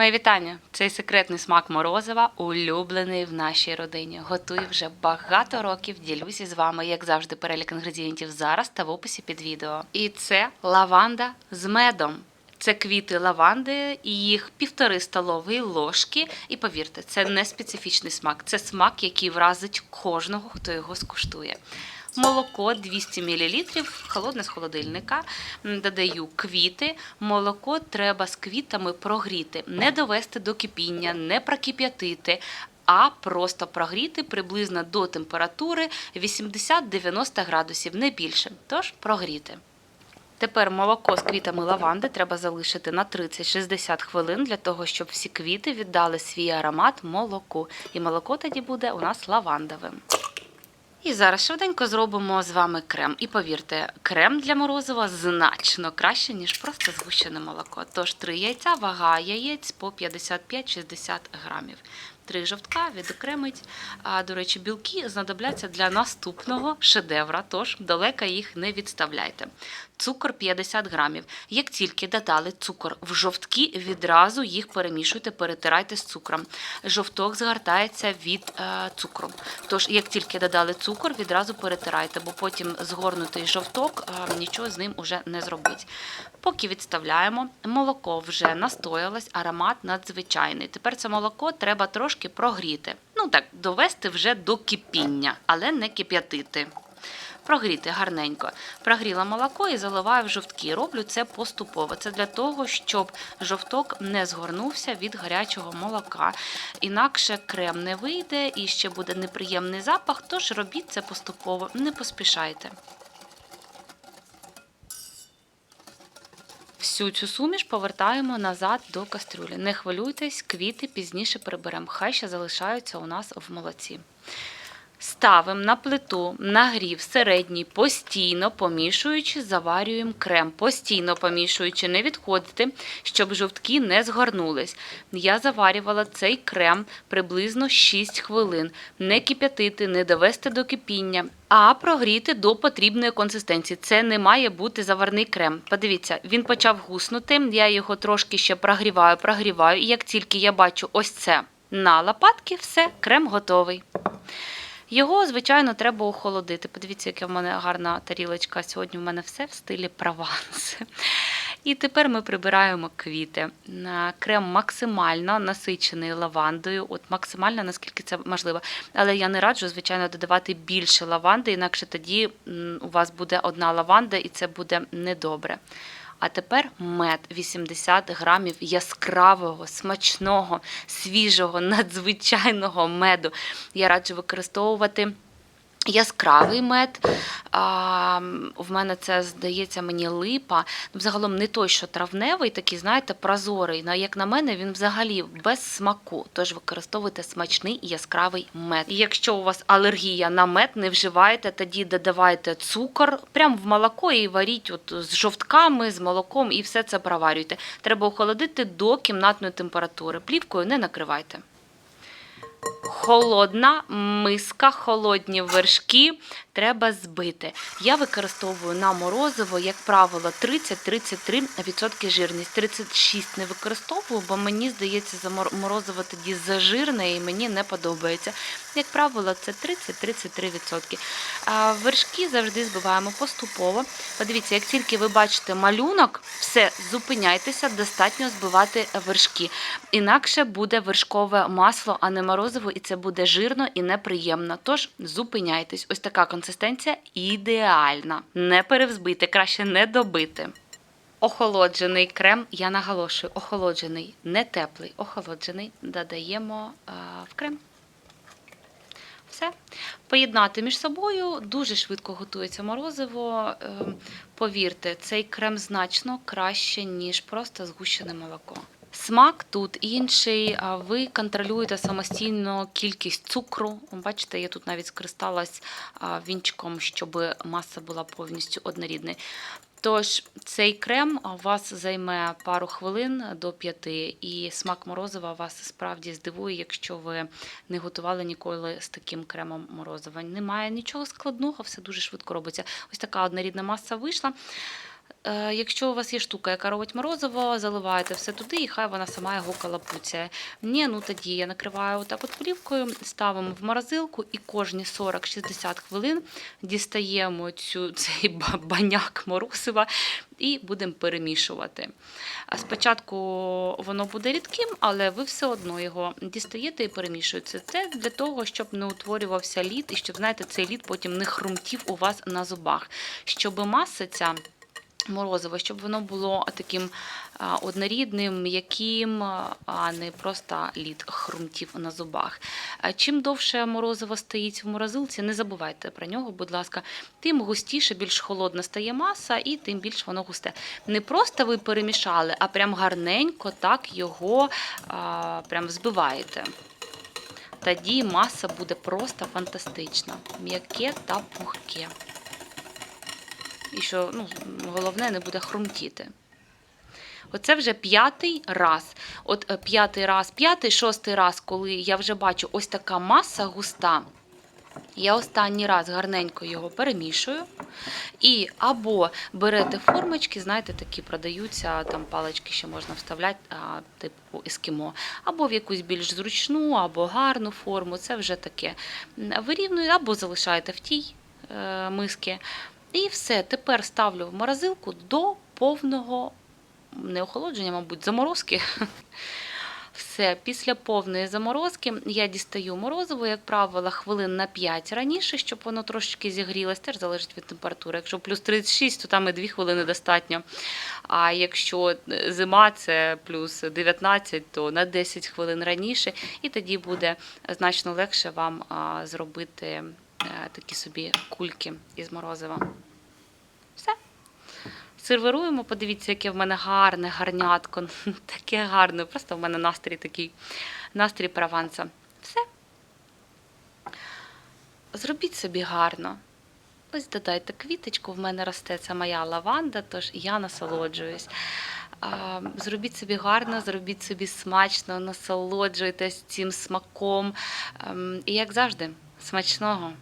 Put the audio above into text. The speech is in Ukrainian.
Моє вітання! Цей секретний смак морозива улюблений в нашій родині. Готую вже багато років. Ділюся з вами, як завжди, перелік інгредієнтів зараз та в описі під відео. І це лаванда з медом. Це квіти лаванди їх півтори столової ложки. І повірте, це не специфічний смак. Це смак, який вразить кожного, хто його скуштує. Молоко 200 мл, холодне з холодильника. Додаю квіти. Молоко треба з квітами прогріти, не довести до кипіння, не прокип'ятити. А просто прогріти приблизно до температури 80-90 градусів, не більше. Тож прогріти. Тепер молоко з квітами лаванди треба залишити на 30-60 хвилин для того, щоб всі квіти віддали свій аромат молоку. І молоко тоді буде у нас лавандовим. І зараз швиденько зробимо з вами крем. І повірте, крем для морозива значно краще, ніж просто згущене молоко. Тож три яйця, вага яєць по 55-60 грамів. Три жовтка відокремить. А, до речі, білки знадобляться для наступного шедевра, тож далеко їх не відставляйте. Цукор 50 грамів. Як тільки додали цукор в жовтки, відразу їх перемішуйте, перетирайте з цукром. Жовток згортається від е, цукру. Тож, як тільки додали цукор, відразу перетирайте, бо потім згорнутий жовток е, нічого з ним уже не зробить. Поки відставляємо, молоко вже настоялось, аромат надзвичайний. Тепер це молоко треба трошки прогріти. Ну так, довести вже до кипіння, але не кип'ятити. Прогріти гарненько. Прогріла молоко і заливаю в жовтки. Роблю це поступово. Це для того, щоб жовток не згорнувся від гарячого молока. Інакше крем не вийде і ще буде неприємний запах, тож робіть це поступово, не поспішайте. Всю цю суміш повертаємо назад до кастрюлі. Не хвилюйтесь, квіти пізніше приберемо. Хай ще залишаються у нас в молоці. Ставимо на плиту нагрів середній, постійно помішуючи, заварюємо крем. Постійно помішуючи, не відходити, щоб жовтки не згорнулись. Я заварювала цей крем приблизно 6 хвилин. Не кип'ятити, не довести до кипіння, а прогріти до потрібної консистенції. Це не має бути заварний крем. Подивіться, він почав гуснути. Я його трошки ще прогріваю, прогріваю. І як тільки я бачу ось це на лопатки, все, крем готовий. Його, звичайно, треба охолодити. Подивіться, яка в мене гарна тарілочка. Сьогодні в мене все в стилі прованс. І тепер ми прибираємо квіти. Крем максимально насичений лавандою, от максимально, наскільки це можливо. Але я не раджу, звичайно, додавати більше лаванди, інакше тоді у вас буде одна лаванда, і це буде недобре. А тепер мед 80 грамів яскравого, смачного, свіжого, надзвичайного меду. Я раджу використовувати. Яскравий мед, а, в мене це здається мені липа. Ну, Взагалом не той, що травневий, такий, знаєте, прозорий. Ну, як на мене, він взагалі без смаку. Тож використовуйте смачний яскравий мед. І якщо у вас алергія на мед, не вживайте, тоді додавайте цукор прямо в молоко і варіть от з жовтками, з молоком і все це проварюйте. Треба охолодити до кімнатної температури. Плівкою не накривайте. Холодна миска, холодні вершки треба збити. Я використовую на морозиво, як правило, 30-33% жирність. 36 не використовую, бо мені здається, морозиво тоді зажирне і мені не подобається. Як правило, це 30-33%. А вершки завжди збиваємо поступово. Подивіться, як тільки ви бачите малюнок, все, зупиняйтеся, достатньо збивати вершки. Інакше буде вершкове масло, а не морозиво, і це буде жирно і неприємно. Тож зупиняйтесь. Ось така консистенція ідеальна. Не перевзбити, краще не добити. Охолоджений крем, я наголошую, охолоджений, не теплий, охолоджений, додаємо а, в крем. Все. Поєднати між собою дуже швидко готується морозиво. Ем, Повірте, цей крем значно краще, ніж просто згущене молоко. Смак тут інший, ви контролюєте самостійно кількість цукру. Бачите, я тут навіть скористалась вінчиком, щоб маса була повністю однорідною. Тож цей крем у вас займе пару хвилин до п'яти, і смак морозива вас справді здивує, якщо ви не готували ніколи з таким кремом морозива. Немає нічого складного, все дуже швидко робиться. Ось така однорідна маса вийшла. Е, якщо у вас є штука, яка робить морозиво, заливаєте все туди, і хай вона сама його калапуцяє. Ні, ну тоді я накриваю отак от плівкою, ставимо в морозилку і кожні 40-60 хвилин дістаємо цю, цей баняк морозива і будемо перемішувати. Спочатку воно буде рідким, але ви все одно його дістаєте і перемішуєте. Це для того, щоб не утворювався лід, і щоб, знаєте, цей лід потім не хрумтів у вас на зубах. Щоб маса ця морозиво, щоб воно було таким однорідним, м'яким, а не просто лід хрумтів на зубах. Чим довше морозиво стоїть в морозилці, не забувайте про нього, будь ласка, тим густіше, більш холодна стає маса, і тим більш воно густе. Не просто ви перемішали, а прям гарненько так його а, прям взбиваєте. Тоді маса буде просто фантастична, м'яке та пухке. І що ну, головне, не буде хрумтіти. Оце вже п'ятий раз. От е, п'ятий раз, п'ятий, шостий раз, коли я вже бачу ось така маса густа. Я останній раз гарненько його перемішую. І або берете формочки, знаєте, такі продаються, там палички ще можна вставляти, а, типу ескімо, або в якусь більш зручну, або гарну форму. Це вже таке. М, Вирівнюєте, або залишаєте в тій е, миски. І все, тепер ставлю в морозилку до повного не охолодження, мабуть, заморозки. Все, після повної заморозки я дістаю морозиво, як правило, хвилин на 5 раніше, щоб воно трошечки зігрілось, теж залежить від температури. Якщо плюс 36, то там і 2 хвилини достатньо. А якщо зима це плюс 19, то на 10 хвилин раніше, і тоді буде значно легше вам зробити е, такі собі кульки із морозива. Все. Сервируємо, подивіться, яке в мене гарне, гарнятко. Таке гарне. Просто в мене настрій такий, настрій Прованса. Все. Зробіть собі гарно. Ось додайте квіточку, в мене росте це моя лаванда, тож я насолоджуюсь. Зробіть собі гарно, зробіть собі смачно, насолоджуйтесь цим смаком. Ем, І як завжди, смачного!